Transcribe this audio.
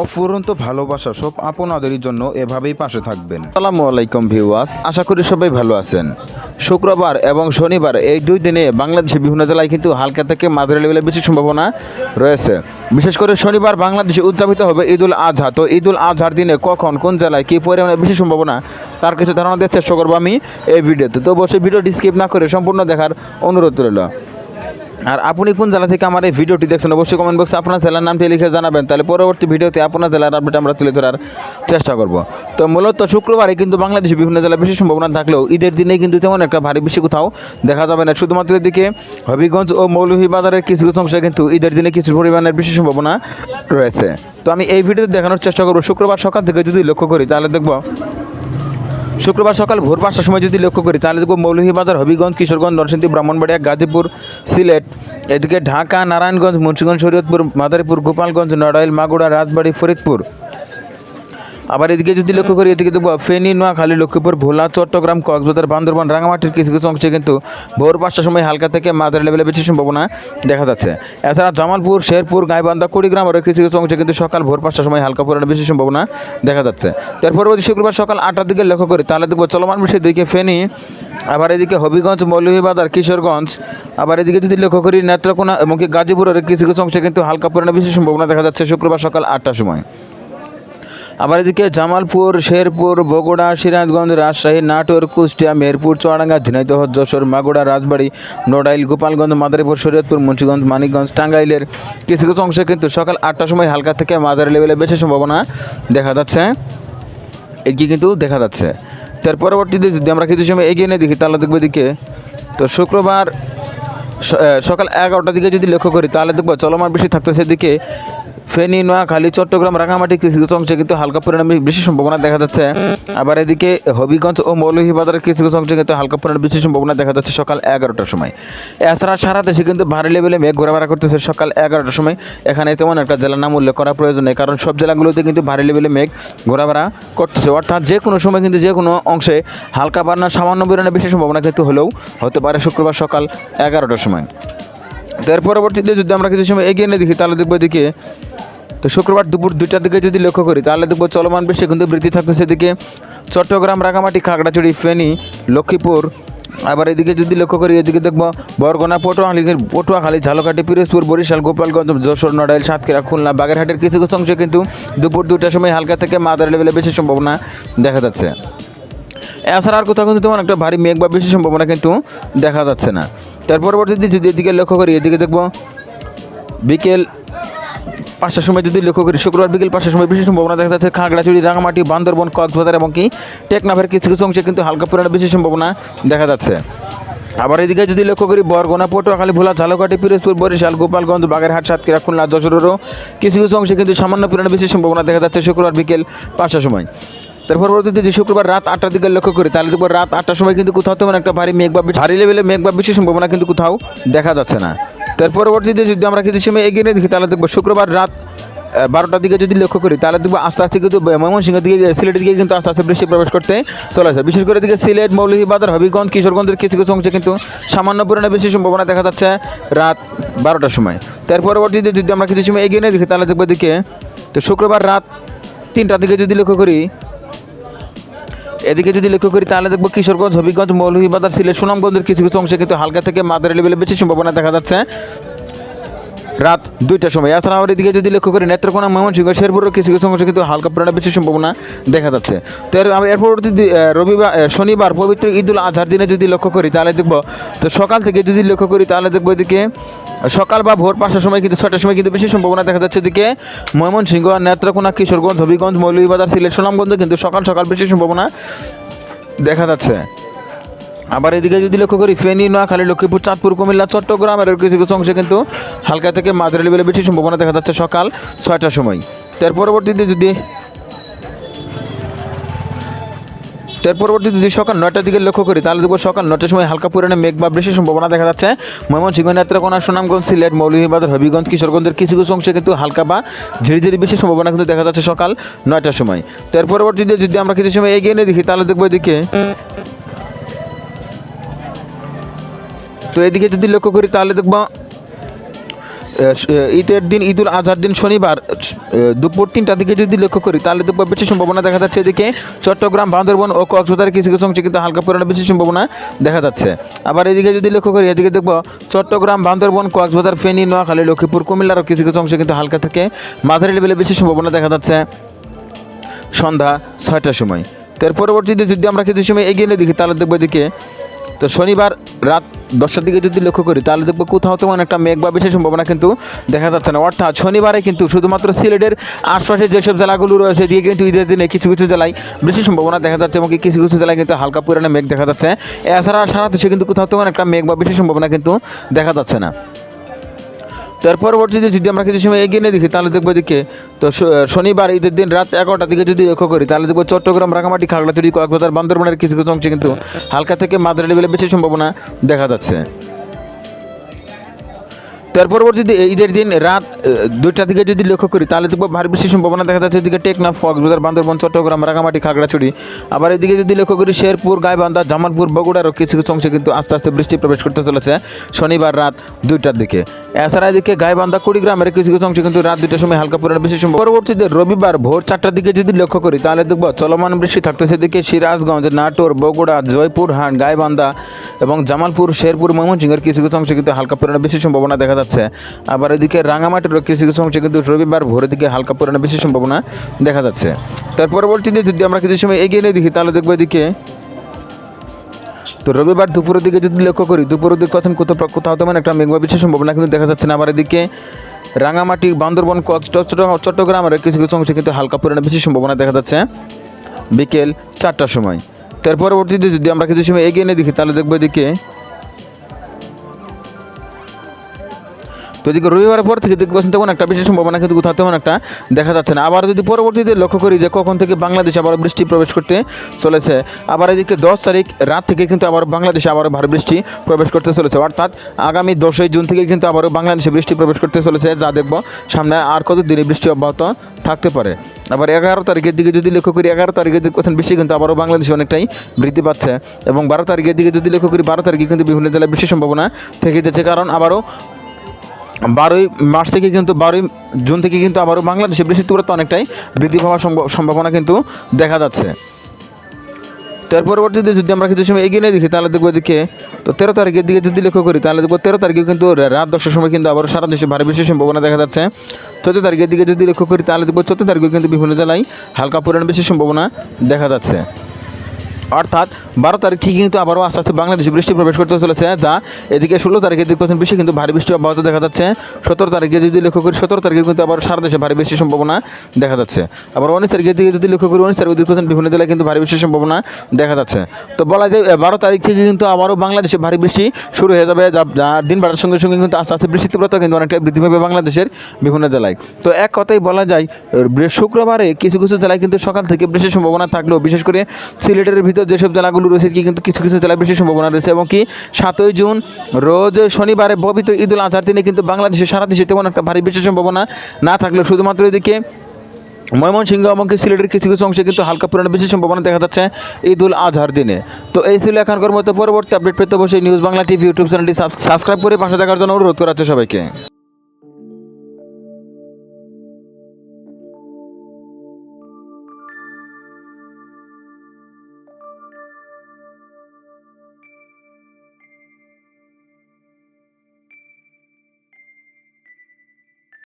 অফুরন্ত ভালোবাসা সব আপনাদেরই জন্য এভাবেই পাশে থাকবেন। আসসালামু আলাইকুম ভিউয়ার্স, আশা করি সবাই ভালো আছেন। শুক্রবার এবং শনিবার এই দুই দিনে বাংলাদেশের বিভিন্ন জেলায় কিন্তু হালকা থেকে মাঝারি লেভেলে বেশি সম্ভাবনা রয়েছে। বিশেষ করে শনিবার বাংলাদেশে উদযাপিত হবে ঈদুল আজহা। তো ঈদুল আজহার দিনে কখন, কোন জেলায় কী পরিমাণে বেশি সম্ভাবনা, তার কিছু ধারণা দেওয়ার চেষ্টা করব আমি এই ভিডিওতে। তো অবশ্যই ভিডিওটি স্কিপ না করে সম্পূর্ণ দেখার অনুরোধ রইল। আর আপনি কোন জেলা থেকে আমার এই ভিডিওটি দেখছেন, অবশ্যই কমেন্ট বক্সে আপনার জেলার নামটি লিখে জানাবেন। তাহলে পরবর্তী ভিডিওতে আপনার জেলার আপডেট আমরা তুলে ধরার চেষ্টা করব। তো মূলত শুক্রবারে কিন্তু বাংলাদেশে বিভিন্ন জেলায় বেশি সম্ভাবনা থাকলেও ঈদের দিনে কিন্তু তেমন একটা ভারী বেশি কোথাও দেখা যাবে না। শুধুমাত্র এদিকে হবিগঞ্জ ও মৌলভীবাজারের কিছু কিছু অংশে কিন্তু ঈদের দিনে কিছু পরিমাণের বেশি সম্ভাবনা রয়েছে। তো আমি এই ভিডিওতে দেখানোর চেষ্টা করব। শুক্রবার সকাল থেকে যদি লক্ষ্য করি, তাহলে দেখব শুক্রবার সকাল ভোর পাঁচটার সময় যদি লক্ষ্য করি, তাহলে দেখব মৌলভীবাজার, হবিগঞ্জ, কিশোরগঞ্জ, নরসিংদী, ব্রাহ্মণবাড়িয়া, গাজীপুর, সিলেট, এদিকে ঢাকা, নারায়ণগঞ্জ, মুন্সিগঞ্জ, শরীয়তপুর, মাদারীপুর, গোপালগঞ্জ, নড়াইল মাগুড়া রাজবাড়ি, ফরিদপুর। আবার এদিকে যদি লক্ষ্য করি, এদিকে দেখব ফেনী, নোয়াখালী, লক্ষ্মীপুর, ভোলা, চট্টগ্রাম, কক্সবাজার, বান্দরবান, রাঙামাটির কিছু কিছু অংশে কিন্তু ভোর পাঁচটার সময় হালকা থেকে মাঝারি লেভেলে বেশি সম্ভাবনা দেখা যাচ্ছে। এছাড়া জামালপুর, শেরপুর, গাইবান্ধা, কুড়িগ্রাম আরও কিছু কিছু অংশে কিন্তু সকাল ভোর পাঁচটার সময় হালকা পরিমাণে বেশি সম্ভাবনা দেখা যাচ্ছে। তার পরবর্তী শুক্রবার সকাল আটটার দিকে লক্ষ্য করি, তাহলে দেখব চলমান বৃষ্টির দিকে ফেনী, আবার এদিকে হবিগঞ্জ, মৌলভীবাজার, কিশোরগঞ্জ, আবার এদিকে যদি লক্ষ্য করি নেত্রকোনা এবং কি গাজীপুরের কিছু কিছু অংশে কিন্তু হালকা পরিমাণে বেশি সম্ভাবনা দেখা যাচ্ছে শুক্রবার সকাল আটটার সময়। আবার এদিকে জামালপুর, শেরপুর, বগুড়া, সিরাজগঞ্জ, রাজশাহী, নাটোর, কুষ্টিয়া, মেহেরপুর, চুয়াডাঙ্গা, ঝিনাইদহ, যশোর মাগুড়া রাজবাড়ি, নোডাইল, গোপালগঞ্জ, মাদারীপুর, শরীয়তপুর, মুন্সিগঞ্জ, মানিকগঞ্জ, টাঙ্গাইলের কিছু কিছু অংশে কিন্তু সকাল আটটার সময় হালকা থেকে মাঝারি লেভেলে বেশি সম্ভাবনা দেখা যাচ্ছে। এগিয়ে কিন্তু দেখা যাচ্ছে। তার পরবর্তীতে যদি আমরা কিছু সময় এগিয়ে নিয়ে দেখি, তাহলে দেখব এদিকে তো শুক্রবার সকাল এগারোটার দিকে যদি লক্ষ্য করি, তাহলে দেখব চলমান বেশি থাকতেছে। এদিকে ফেনী, নোয়াখালী, চট্টগ্রাম রাঙামাটি কিছু কিছু অংশে কিন্তু হালকা পরিমাণে বেশি সম্ভাবনা দেখা যাচ্ছে। আবার এদিকে হবিগঞ্জ ও মৌলভীবাজারের কিছু কিছু অংশে কিন্তু হালকা পরিমাণে বেশি সম্ভাবনা দেখা যাচ্ছে সকাল এগারোটার সময়। এছাড়া সারা দেশে কিন্তু ভারী লেভেলে মেঘ ঘোরাফেরা করতেছে সকাল এগারোটার সময়। এখানে তেমন একটা জেলার নাম উল্লেখ করা প্রয়োজন নেই, কারণ সব জেলাগুলোতে কিন্তু ভারী লেভেলে মেঘ ঘোরাফেরা করতেছে। অর্থাৎ যে কোনো সময় কিন্তু যে কোনো অংশে হালকা বাড়না সামান্য পরিমাণে বেশি সম্ভাবনা কিন্তু হলেও হতে পারে শুক্রবার সকাল এগারোটার সময়। তো এর পরবর্তীতে যদি আমরা কিছু সময় এগিয়ে নিয়ে দেখি, তাহলে দেখব এদিকে, তো শুক্রবার দুপুর দুইটার দিকে যদি লক্ষ্য করি, তাহলে দেখব চলমান বেশি কিন্তু বৃদ্ধি থাকতেছে সেদিকে চট্টগ্রাম রাঙামাটি খাগড়াছড়ি, ফেনী, লক্ষ্মীপুর, আবার এদিকে যদি লক্ষ্য করি, এদিকে দেখব বরগোনা পটুয়াখালী পটুয়াখালী, ঝালকাঠি, পিরোজপুর, বরিশাল, গোপালগঞ্জ, যশোর, নড়াইল, সাতক্ষীরা, খুলনা, বাগেরহাটের কিছু কিছু অংশে কিন্তু দুপুর দুটার সময় হালকা থেকে মাদার লেভেলে বেশি সম্ভাবনা দেখা যাচ্ছে। এছাড়া আর কোথাও কিন্তু তেমন একটা ভারী মেঘ বা বেশি সম্ভাবনা কিন্তু দেখা যাচ্ছে না। তার পরবর্তীতে যদি এদিকে লক্ষ্য করি, এদিকে দেখব বিকেল পাঁচটার সময় যদি লক্ষ্য করি, শুক্রবার বিকেল পাঁচটার সময় বেশি সম্ভাবনা দেখা যাচ্ছে। খাগড়াছড়ি রাঙামাটি বান্দরবন, কক্সবাজার এবং কি টেকনাফের কিছু কিছু অংশে কিন্তু হালকা পরিমাণে বেশি সম্ভাবনা দেখা যাচ্ছে। আবার এদিকে যদি লক্ষ্য করি, বরগোনা, পটুয়াখালী, ভোলা, ঝালকাঠি, পিরোজপুর, বরিশাল, গোপালগঞ্জ, বাগেরহাট, সাতক্ষীরা, খুলনা, যশোরেরও কিছু কিছু অংশে কিন্তু সামান্য পরিমাণে বেশি সম্ভাবনা দেখা যাচ্ছে শুক্রবার বিকেল পাঁচটার সময়। তার পরবর্তীতে যদি শুক্রবার রাত আটটার দিকে লক্ষ্য করি, তাহলে দেখব রাত আটটার সময় কিন্তু কোথাও তেমন একটা ভারী মেঘ বা ভারী লেভেলে মেঘ বা বেশি সম্ভাবনা কিন্তু কোথাও দেখা যাচ্ছে না। তার পরবর্তীতে যদি আমরা কিছু সময় এগিয়ে নিয়ে দেখি, তাহলে দেখব শুক্রবার রাত বারোটার দিকে যদি লক্ষ্য করি, তাহলে দেখব আস্তে আস্তে কিন্তু ময়মনসিংহের দিকে সিলেটের দিকে কিন্তু আস্তে আস্তে বৃষ্টি প্রবেশ করতে চলেছে। বিশেষ করে দিকে সিলেট মৌলভীবাজার হবিগঞ্জ, কিশোরগঞ্জের কিছু কিছু অংশে কিন্তু সামান্য পরিমাণে বেশি সম্ভাবনা দেখা যাচ্ছে রাত বারোটার সময়। তার পরবর্তীতে যদি আমরা কিছু সময় এগিয়ে নিয়ে দেখি, তাহলে দেখব দিকে তো শুক্রবার রাত তিনটার দিকে যদি লক্ষ্য করি এদিকে যদি লক্ষ্য করি, তাহলে দেখব কিশোরগঞ্জ, হবিগঞ্জ, মৌলভীবাজার, সিলেট, সুনামগঞ্জের কিছু কিছু অংশে কিন্তু হালকা থেকে মাদারি লেভেলে বেশি সম্ভাবনা দেখা যাচ্ছে। রাত দুইটার সময়। এছাড়া আমার এদিকে যদি লক্ষ্য করি, নেত্রকোনা, ময়মনসিংহ শেরপুরের কিছু কিছু অংশে কিন্তু হালকা পরিমাণে বেশি সম্ভাবনা দেখা যাচ্ছে। তো এর পরবর্তী রবিবার শনিবার পবিত্র ঈদুল আজহার দিনে যদি লক্ষ্য করি, তাহলে দেখব, তো সকাল থেকে যদি লক্ষ্য করি, তাহলে দেখব এদিকে সকাল বা ভোর পাঁচটার সময় কিন্তু ছটার সময় কিন্তু বেশি সম্ভাবনা দেখা যাচ্ছে। এদিকে ময়মনসিংহ, নেত্রকোনা, কিশোরগঞ্জ, হবিগঞ্জ, মৌলভীবাজার, সিলেট, সুনামগঞ্জে কিন্তু সকাল সকাল বেশি সম্ভাবনা দেখা যাচ্ছে। আবার এদিকে যদি লক্ষ্য করি, ফেনী, নোয়াখালী, লক্ষ্মীপুর, চাঁদপুর, কুমিল্লা চট্টগ্রামের কিছু কিছু অংশে কিন্তু হালকা থেকে মাঝারি লেভেলে বেশি সম্ভাবনা দেখা যাচ্ছে সকাল ছয়টার সময়। তার পরবর্তীতে যদি তার পরবর্তীতে যদি সকাল নয়টার দিকে লক্ষ্য করি, তাহলে দেখব সকাল নয়টার সময় হালকা পরিমাণে মেঘ বা বেশি সম্ভাবনা দেখা যাচ্ছে। ময়মনসিংহ, নেত্রকোনা, সুনামগঞ্জ, সিলেট মৌলভীবাজার হবিগঞ্জ, কিশোরগঞ্জের কিছু কিছু অংশে কিন্তু হালকা বা ঝিরি ঝিরি বেশি সম্ভাবনা কিন্তু দেখা যাচ্ছে সকাল নয়টার সময়। তার পরবর্তীতে যদি আমরা কিছু সময় এগিয়ে নিয়ে দেখি, তাহলে দেখব এদিকে তো এদিকে যদি লক্ষ্য করি তাহলে দেখব ঈদের দিন, ঈদুল আজহার দিন শনিবার দুপুর তিনটার দিকে যদি লক্ষ্য করি তাহলে দেখব বেশি সম্ভাবনা দেখা যাচ্ছে। এদিকে চট্টগ্রাম, বান্দরবন ও কক্সবাজারের কিছু কিছু অংশে কিন্তু হালকা পরিমাণে বেশি সম্ভাবনা দেখা যাচ্ছে। আবার এদিকে যদি লক্ষ্য করি, এদিকে দেখব চট্টগ্রাম, বান্দরবন, কক্সবাজার, ফেনী, নোয়াখালী, লক্ষ্মীপুর, কুমিল্লার কিছু কিছু অংশে কিন্তু হালকা থেকে মাঝারি লেভেলে বেশি সম্ভাবনা দেখা যাচ্ছে সন্ধ্যা ছয়টার সময়। তো এর পরবর্তীতে যদি আমরা কিছু সময় এগিয়ে নিয়ে দেখি, তাহলে দেখব এদিকে তো শনিবার রাত দশটার দিকে যদি লক্ষ্য করি, তাহলে দেখব কোথাও তেমন একটা মেঘ বা বিশেষ সম্ভাবনা কিন্তু দেখা যাচ্ছে না। অর্থাৎ শনিবারে কিন্তু শুধুমাত্র সিলেটের আশপাশে যেসব জেলাগুলো রয়েছে, দিয়ে কিন্তু ঈদের দিনে কিছু কিছু জেলায় বেশি সম্ভাবনা দেখা যাচ্ছে এবং কিছু কিছু জেলায় কিন্তু হালকা পরিমাণে মেঘ দেখা যাচ্ছে। এছাড়া সারা দেশে কিন্তু কোথাও তেমন একটা মেঘ বা বিশেষ সম্ভাবনা কিন্তু দেখা যাচ্ছে না। তার পরবর্তীতে যদি আমরা কিছু সময় এগিয়ে নিয়ে দেখি, তাহলে দেখব এদিকে তো শনিবার ঈদের দিন রাত এগারোটার দিকে যদি লক্ষ্য করি, তাহলে দেখব চট্টগ্রাম রাঙামাটি খাগড়াছড়ি কক্সবাজার বান্দরবানের কিছু কিছু অংশে কিন্তু হালকা থেকে মাদ্রা লেভেলে বেশি সম্ভাবনা দেখা যাচ্ছে। তার পরবর্তীতে ঈদের দিন রাত দুইটা দিকে যদি লক্ষ্য করি, তাহলে দেখব ভারী বেশি সম্ভাবনা দেখা যাচ্ছে। এদিকে টেকনাফ, কক্সবাজার, বান্দরবান, চট্টগ্রাম, রাঙামাটি, খাগড়াছড়ি। আবার এদিকে যদি লক্ষ্য করি, শেরপুর, গাইবান্ধা, জামালপুর, বগুড়ারও কিছু কিছু অংশে কিন্তু আস্তে আস্তে বৃষ্টি প্রবেশ করতে চলেছে শনিবার রাত দুইটার দিকে। এছাড়া এদিকে গাইবান্ধা কুড়িগ্রামের কিছু কিছু অংশে কিন্তু রাত দুইটার সময় হালকা পরিমাণে বেশি সম্ভব পরবর্তীতে রবিবার ভোর চারটার দিকে যদি লক্ষ্য করি, তাহলে দেখব চলমান বৃষ্টি থাকতেছে এদিকে সিরাজগঞ্জ, নাটোর, বগুড়া জয়পুরহাট গাইবান্ধা এবং জামালপুর, শেরপুর, ময়মনসিংহের কিছু কিছু অংশে কিন্তু হালকা পরিমাণে বেশি সম্ভাবনা দেখা যাচ্ছে। আবার এদিকে রাঙামাটিরও কিছু কিছু অংশে কিন্তু রবিবার ভোরের দিকে হালকা পরিমাণে বেশি সম্ভাবনা দেখা যাচ্ছে। তার পরবর্তীতে যদি আমরা কিছু সময় এগিয়ে নিয়ে দেখি, তাহলে দেখব এদিকে তো রবিবার দুপুরের দিকে যদি লক্ষ্য করি, দুপুরের দিকে কথা কোথাও কোথাও তো মানে একটা মেঘবা বিশেষ সম্ভাবনা কিন্তু দেখা যাচ্ছে না। আমার এদিকে রাঙামাটি, বান্দরবন চট্টগ্রামের কিছু কিছু অংশে কিন্তু হালকা পরিমাণে বেশি সম্ভাবনা দেখা যাচ্ছে বিকেল চারটার সময়। তার পরবর্তীতে যদি আমরা কিছু সময় এগিয়ে নিয়ে দেখি, তাহলে দেখব এদিকে তো এদিকে রবিবারের পর থেকে দেখতে পাচ্ছেন তেমন একটা বিশেষ সম্ভাবনা কিন্তু কোথাও তেমন একটা দেখা যাচ্ছে না। আবার যদি পরবর্তীতে লক্ষ্য করি যে কখন থেকে বাংলাদেশে আবার বৃষ্টি প্রবেশ করতে চলেছে, আবার এদিকে দশ তারিখ রাত থেকে কিন্তু আবার বাংলাদেশে আবার ভারী বৃষ্টি প্রবেশ করতে চলেছে। অর্থাৎ আগামী দশই জুন থেকে কিন্তু আবারও বাংলাদেশে বৃষ্টি প্রবেশ করতে চলেছে, যা দেখব সামনে আর কত দিনে বৃষ্টি অব্যাহত থাকতে পারে। আবার এগারো তারিখের দিকে যদি লক্ষ্য করি, এগারো তারিখে দেখছেন বৃষ্টি কিন্তু আবারও বাংলাদেশে অনেকটাই বৃদ্ধি পাচ্ছে এবং বারো তারিখের দিকে যদি লক্ষ্য করি, বারো তারিখে কিন্তু বিভিন্ন জেলায় বৃষ্টির সম্ভাবনা থেকে যাচ্ছে। কারণ আবারও বারোই মার্চ থেকে কিন্তু, বারোই জুন থেকে কিন্তু আবারও বাংলাদেশে বৃষ্টির তীব্রতা অনেকটাই বৃদ্ধি পাওয়ার সম্ভ- সম্ভাবনা কিন্তু দেখা যাচ্ছে। তার পরবর্তীতে যদি আমরা কিছু সময় এগিয়ে নিয়ে দেখি, তাহলে দেখব এদিকে, তো তেরো তারিখের দিকে যদি লক্ষ্য করি, তাহলে দেখব তেরো তারিখে কিন্তু রাত দশটার সময় কিন্তু আবার সারা দেশে ভারী বৃষ্টির সম্ভাবনা দেখা যাচ্ছে। চোদ্দ তারিখের দিকে যদি লক্ষ্য করি, তাহলে দেখব চোদ্দ তারিখে কিন্তু বিভিন্ন জেলায় হালকা পরিমাণ বেশি সম্ভাবনা দেখা যাচ্ছে। অর্থাৎ বারো তারিখ থেকে কিন্তু আবারও আস্তে আস্তে বাংলাদেশে বৃষ্টি প্রবেশ করতে চলেছে, যা এদিকে ষোলো তারিখে দিক পাচ্ছেন বৃষ্টি কিন্তু ভারী বৃষ্টি অব্যাহত দেখা যাচ্ছে। সতেরো তারিখে যদি লক্ষ্য করি, সতেরো তারিখে কিন্তু আবার সারা দেশে ভারী বৃষ্টির সম্ভাবনা দেখা যাচ্ছে। আবার উনিশ তারিখের দিকে যদি লক্ষ্য করি, উনিশ তারিখে দিক পাচ্ছেন বিভিন্ন জেলায় কিন্তু ভারী বৃষ্টির সম্ভাবনা দেখা যাচ্ছে। তো বলা যায় বারো তারিখ থেকে কিন্তু আবারও বাংলাদেশে ভারী বৃষ্টি শুরু হয়ে যাবে দিন বাড়ার সঙ্গে সঙ্গে কিন্তু আস্তে আস্তে বৃষ্টির তীব্রতা কিন্তু অনেকটাই বৃদ্ধি পাবে বাংলাদেশের বিভিন্ন জেলায়। তো এক কথাই বলা যায় শুক্রবারে কিছু কিছু জেলায় কিন্তু সকাল থেকে বৃষ্টির সম্ভাবনা থাকলেও, বিশেষ করে সিলেটের ভিতর যেসব জেলাগুলো রয়েছে কি কিন্তু কিছু কিছু জেলায় বৃষ্টির সম্ভাবনা রয়েছে এবং কি সাতই জুন রোজ শনিবারে পবিত্র ঈদুল আজহার দিনে কিন্তু বাংলাদেশের সারা দেশে তেমন একটা ভারী বৃষ্টির সম্ভাবনা না থাকলেও শুধুমাত্র এদিকে ময়মনসিংহ এবং সিলেটের কিছু কিছু অংশে কিন্তু হালকা পরিমাণে বেশি সম্ভাবনা দেখা যাচ্ছে ঈদুল আজহার দিনে। তো এই ছিল এখনকার মতো পরবর্তী আপডেট পেতে বসে নিউজ বাংলা টিভি ইউটিউব চ্যানেলটি সাবস্ক্রাইব করে পাশে দেখার জন্য অনুরোধ করা হচ্ছে সবাইকে।